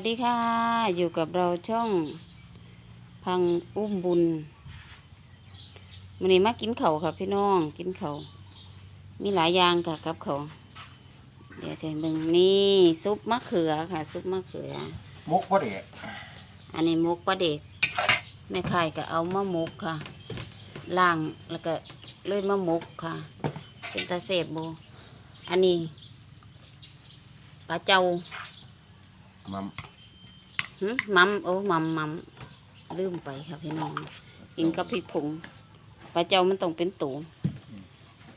วัสดีค่ะ อยู่กับเราช่องพังอุ้มบุญวันนี้มากินเขาวค่ะพี่น้องกินเขาวมีหลายอย่างค่ะกับเขาวเดี๋ยวใส่เบิ่งนี่ซุปมะเขือค่ะ ซุปมะเขือมุกพ่อเด็กอันนี้หมกปลาเด็กแม่ข่ายก็เอามาหมกค่ะล่างแล้วก็เลยมาหมกค่ะ เป็นตาเสบโบอันนี้ปลาเจ้า มาหึมัมโอ้มัมมัมลืมไปค่ะพี่น้อง กินกับพริกผงปลาเจ้ามันต้องเป็นตู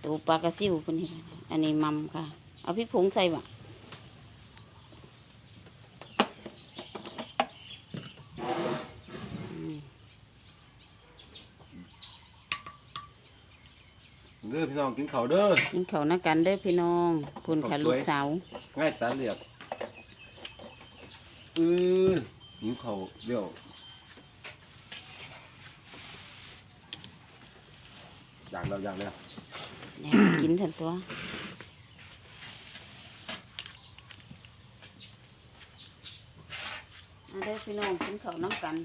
ตูปลากระซิวเป็นนี่อันนี้มัมค่ะ เอาพริกผงใส่บ่ะเด้อพี่น้องกินข้าวเด้อกินข้าวนักกันเด้อพี่น้องคุณค่ะข้าวสวยลูกสาว ง่ายตาเหลียก เออหิวข้าเดี๋ยวอยากแล้วอยากแล้วแหน่กินทันตัวมาเด้พี่น้องกินข้าวน้ำกัน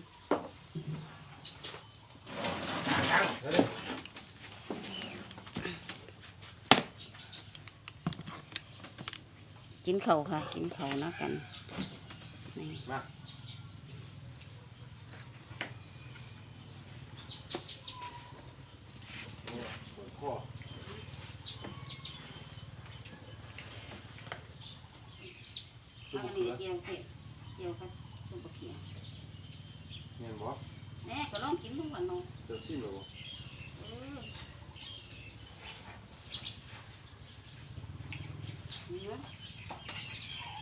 กินข้าวค่ะ กินข้าวนักกัน นี่มาเนี่ยปวดข้อเอาอันนี้เกี่ยวเสร็จเกี่ยวกับซุปเปอร์เขียว เนี่ยบ่ แน่ก็ลองกินทุกวันเนาะ เดี๋ยวชิมเลยบ่ เออนี่เนาะ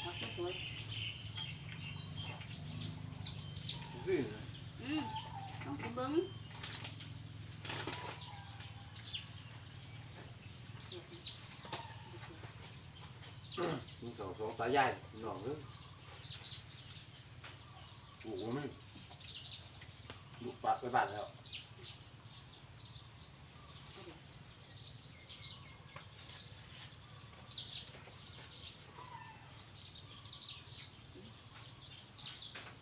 เอาสวย สิๆอืมลองกินเบิ้งกินข้าวสองตายายพี่น้องเด้อโอ้โหมันลูกปลาไปบ้านแล้ว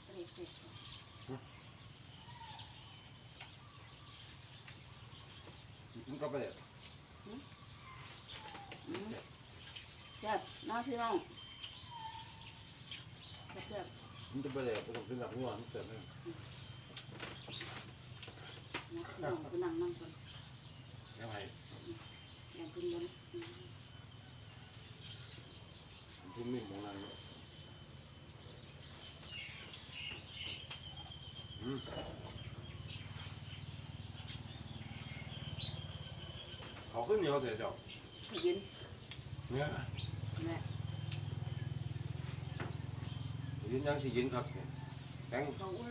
เอาเด็กเสร็จ มันก็ ไปเลยอืมแซ่บน้าพี่น้องแซ่บมันจะไปเลยไปต้องขึ้นหลังหัวมันเสร็จแล้วๆน้าพี่น้องไปนั่งนั่งก่อนยังไง อยากกินกันอืม ทุ่มนิ่มของนางเนี่ยอืม เขาขึ้นเหนียวเดี๋ยวเจ้าให้เย็นเนี่ยแม่ยินยังสิยินครับเนี่ยแข็งเขาอุ่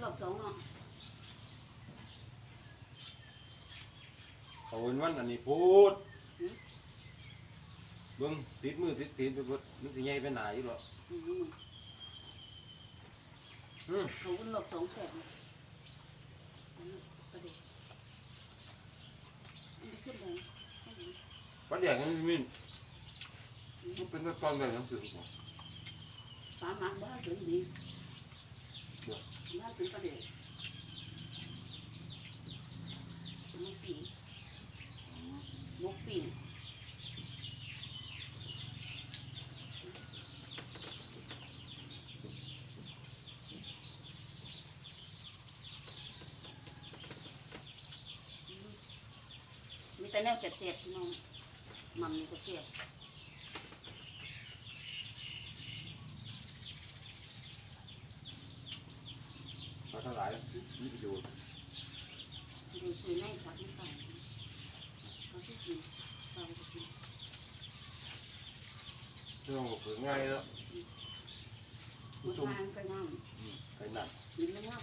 ปัดใหญ่กันมินมันเป็นตอนใดหนังสือบ่ปลาหมักบ้านถึงดีบ้านถึงประเดี๋ยวมกปีมกปีมีแต่แนวเสียบๆพี่น้อง มันนี่ก็เสียบมาเท่าไหร่มีประโยชน์ดูซื้อในผักไม่ใส่เขาที่กินเราจะกินเรื่องก็คือง่ายแล้วมดทานก็ย่อืมไปหนักำกินแล้วย่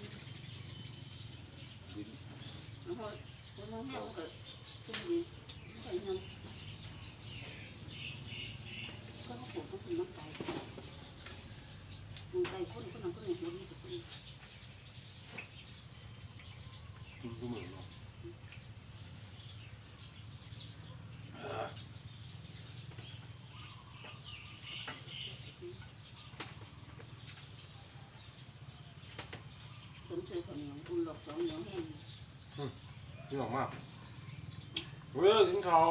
ดินำแล้วพอคนน้องแห้งก็กินดีใส่ย่ำก็เขาปลูกก็คือน้ำไก่ น้ำไก่คนคนนั้นคนนี้คนนี้คนนี้กินทุกมื้อเนาะซื้อข้าวเหนียวอุ่นหลบสองเหนียวแห้งนี่ออกมาเว้ยกินข้าว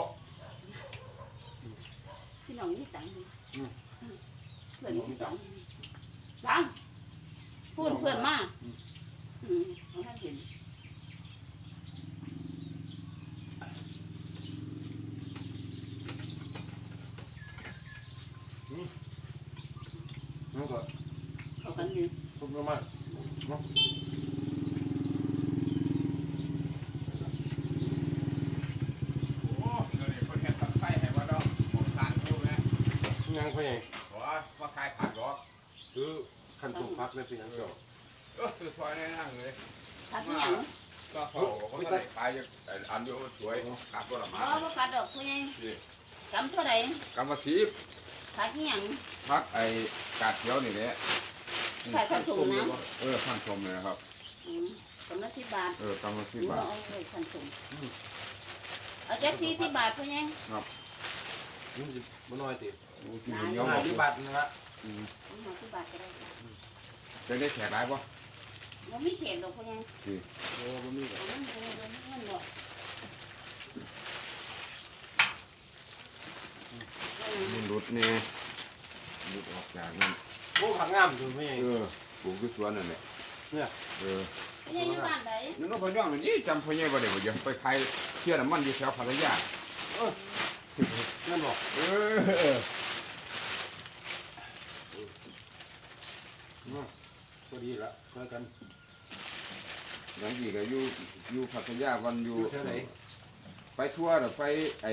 พี่น้องนี่ตังค์อืมเพื่อนนี่ตังค์ ตังค์พูดเพื่อนมาอืมเอาให้เห็นนี่ก็เขากันอยู่ทุบลงมาเนาะโอ้เดี๋ยวนี้เพิ่นเฮ็ดตัดไส้ให้ว่าดอกผมทานอยู่แม่ยังพ่อใหญ่ บ่ว่าขายผักดอก คือขั้นตรงพักเลยเป็นยังเดียวเอคือซอยแน่นั่งเลยทักอหย่างก็เขาบอกว่าได้ขายอันเดียวสวยขาดตัวละมาอ๋อบ่กัดดอกผู้ใหญ่นี่กำเท่าไหร่กำมะสีทักอหย่างพักไอ้กาดเขียวนี่แหละขายขั้นสูงนะเออพันชมเลยนะครับอืมกำละสิบบาทเออกำมะสีรือว่าบาทเอาเลยขันสูงเอาแจ็คสี่สิบบาทผู้ใหญ่นี่สิบ่น้อยติกินเหนียวห้าบ่สิบบาทนะฮะ เอามาสิบบาทก็ได้จะได้แขกได้บ่บ่มีเขตดอกผู้ใหญ่โอ้บ่มีเอาเงินเอาเงินเอาเงินดอกอืมมันหลุดแน่หลุดออกจากนั่นโอ้ผักงามอยู่พ่อใหญ่เออปลูกที่สวนนั่นแหละเนี่ย เออผู้ใหญ่อยู่บ้านใดนี่น้องพะย่องนี่จำพ่อใหญ่บ่ได้บ่ยังไปขายเชื่อน้ำมันอยู่แถวพัทยานั่นบอกเออ พอดีละเจอกัน หลังจากก็ อยู่อยู่พัทยาวันอยู่เท่าไหร่ไปทั่วหรือไปไอ้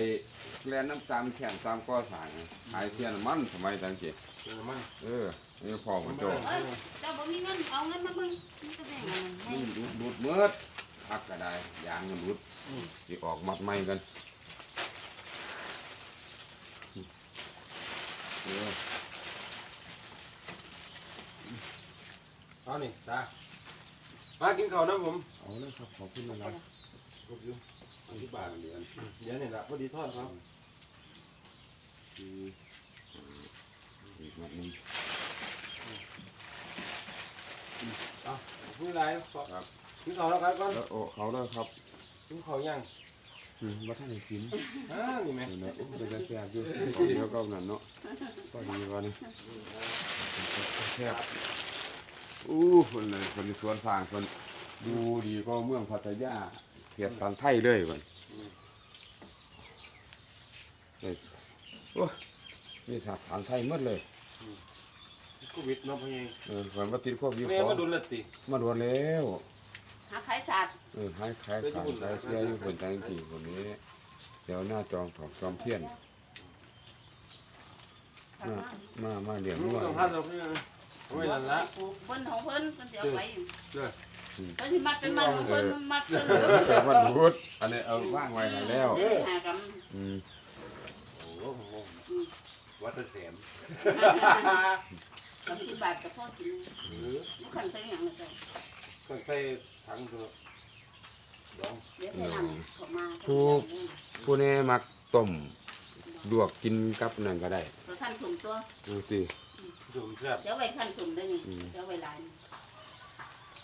แลนน้ำตามแข่งตามก่อสร้างขายเทียนมันสมัยจังสิเจอมันเออนี่พ่อมันโจเอ้ยเจ้าบ่มีเงินเอาเงินมาเบิ่งมันจะแบ่งเอาให้ดูดดูดเมืดพักก็ได้ยางมันดูดสิออกมัดใหม่กันเออเอานี่ตา มากินข้าวนะผมเอาเลยครับขอบคุณนะครับครบอยู่อันที่บาทเดือนเดี๋ยวนี่ละพอดีทอดครับอืมอีกมัดหนึงเอาพูดอะไรครับกินข้าวแล้วกันก่อนแล้วโอ้เขาเลยครับกินข้าวยังอืมบ่ทันได้กินอ่านี่ไหมเนาะเป็นกระแสบอยู่ของเดียวก็นั่นเนาะก็ดีกว่านี่แคบ อู้คนเลยคนที่สวนฟางคนดูดีก็เมืองพัทยาเทียบสันไทยเลยคนเอ้ยโอ้ยมีสาสันไทยหมดเลยโควิดเนาะพ่อใหญ่เออคนมาติดโควิดแม่ขอมาดุลละติมาโดนแล้วหาขายศาสตร์เออให้ขายขายขายเสียอยู่คนจังกี่คนนี้ เดี๋ยวหน้าจองถอกจอมเทียนมามามาเดี๋ยวลูนู้กนต้ องพัดเราเพื่อนเอาไว้นั่นละเพิ่นของเพิ่นเพิ่นสิเอาไปเด้อ เพิ่นสิมัดเป็นมัดของเพิ่นมัดเพิ่นเจ้าวันพุธอันนี้เอาว่างไว้ให้แล้ว เออหากอืมโอ้โหวัดตะแสมำกำสิบบาทก็พอกินหรือบ่คันใส่หยังเลยเจ้าก็ใส่ถังเถอะดองเดี๋ยวใส่น้ำเข้ามาผู้นี้มักต้มลวกกินกับนั่นก็ได้ก็คันสุ่มตัวดูสิ จุ่มแซ่บเดี๋ยวไว้คันสุ่มได้นี่อืมเดี๋ยวไว้หลาย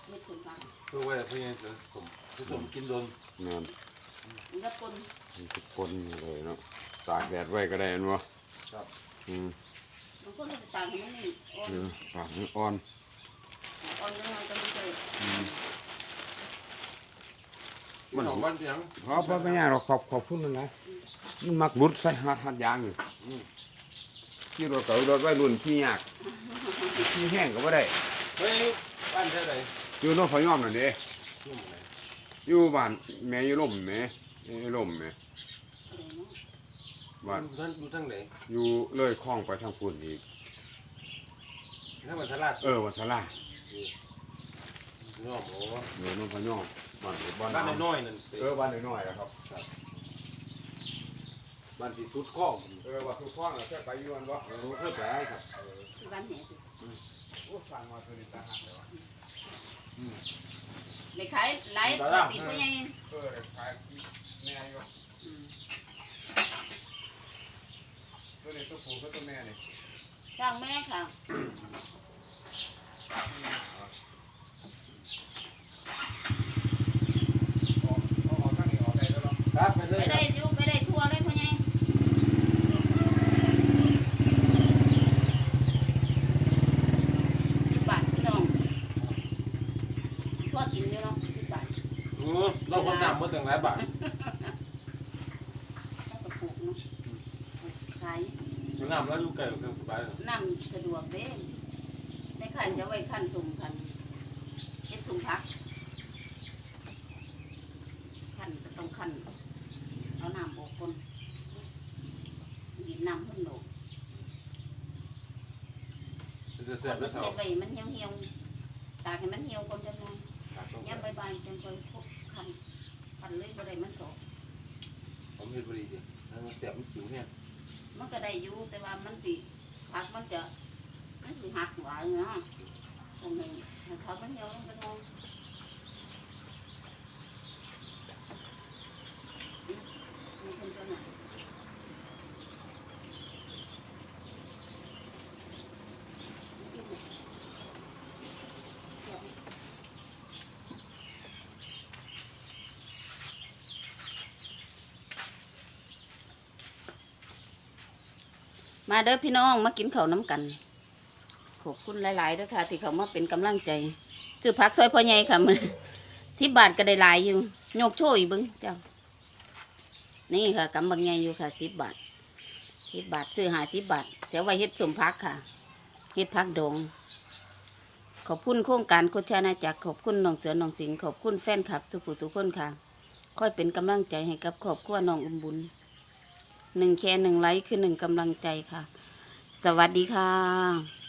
ไม่สุ่มฟังเพื่อไว้เพื่อนจะสมจะสมกินโดนนั่นมันก็ปนมันจะปนเลยเนาะตากแดดไว้ก็ได้เนาะอืมมันก็เลยต่างกันนี่อ่อนเออตากมันอ่อนอ่อนยังไงก็ไม่เคยมันของมันเพียงเพราะว่าไม่ยากหรอกขอบขอบคุณมันนะมันมักรุดใส่หัดหัดยางอยู่ ที่รถเก่ารถไว้รุ่นขี้ยากขี้แห้งก็ไม่ได้เฮ้ยบ้านเท่าไหร่อยู่โน้นพยอมนั่นเด้ยุ่งไหนอยู่บ้านแม่อยู่ล่มแม่อยู่ล่มแม่บ้านท่านอยู่ทั้งไหนอยู่เลยคลองไปทางพุ่นอีกถ้ามันทลาดเออวัดสลาน้องโอ้เดี๋ยวน้องพะยอมบ้านบ้านบ้านน้ำน้อยๆนั่นเออบ้านน้อยๆนะครับ บ้านที่สุดข้องเออว่าทุกคลองเราแค่ไปอยู่อันบ่รู้เท่าไหร่ครับที่บ้านแหนโอ้ฟังมาตัวนี้ตาหักเลยวะได้ขายหลายตัวติดผู้ใหญ่เออขายแม่อยู่อืมตัวนี้ตัวผู้กับตัวแม่นี่สร้างแม่ค่ะครับไปเลไปยได้อยู่ไปได้ทั่วเลยพ่อใหญ่สิบบาทพี่น้องทั่วกินอยู่เนาะสิบบาท โอ้เราคนนำ มาตั้งหลายบาทแล้วก็ปลูกเนาะขายคนนำแล้วอยู่ไกลกับเครื่องสบายเลยน้ำสะดวกเด้ไม่ขันจะไว้ขันสุ่มขันเอ็ดสุ่มพักขันก็ต้องขันเอาน้ำโบกคนกินน้ำเพิ่นโดกจะคเสียนบก็แล้วเท่าเก็บไว้มันเหี่ยวเหี่ยวๆตากให้มันเหี่ยวคนจะนอนย้ำใบใบจังคอยพกขัน ขันเลยบ่ได้มันโสกผมเห็นพอดีดิให้มันเสียบมันสิวเนี่ยมันก็ได้อยู่แต่ว่ามันสิพักมันจะมันสิหักหวานเนาะตรงนี้พักมันเหี่ยวลงไปนอนมี มาเด้อพี่น้องมากินข้าวน้ำกัน ขอบคุณหลายๆด้อค่ะ ที่เขามาเป็นกำลังใจซื้อผักซอยพ่อใหญ่ค่ะมันสิบบาทก็ได้หลายอยู่โยกโชยบึงเจ้า นี่ค่ะกำบังใหญ่อยู่ค่ะสิบบาทสิบบาทซื้อหาสิบบาทเสียไว้เฮ็ดสมพักค่ะเฮ็ดพักดองขอบคุณโครงการโคชานาจักขอบคุณน้องเสือน้องสิงขอบคุณแฟนคลับ สุขุสุขคนค่ะ ค่อยเป็นกำลังใจให้กับครอบครัวน้องอุ้มบุญ หนึ่งแชร์หนึ่งไลค์คือหนึ่งกำลังใจค่ะ สวัสดีค่ะ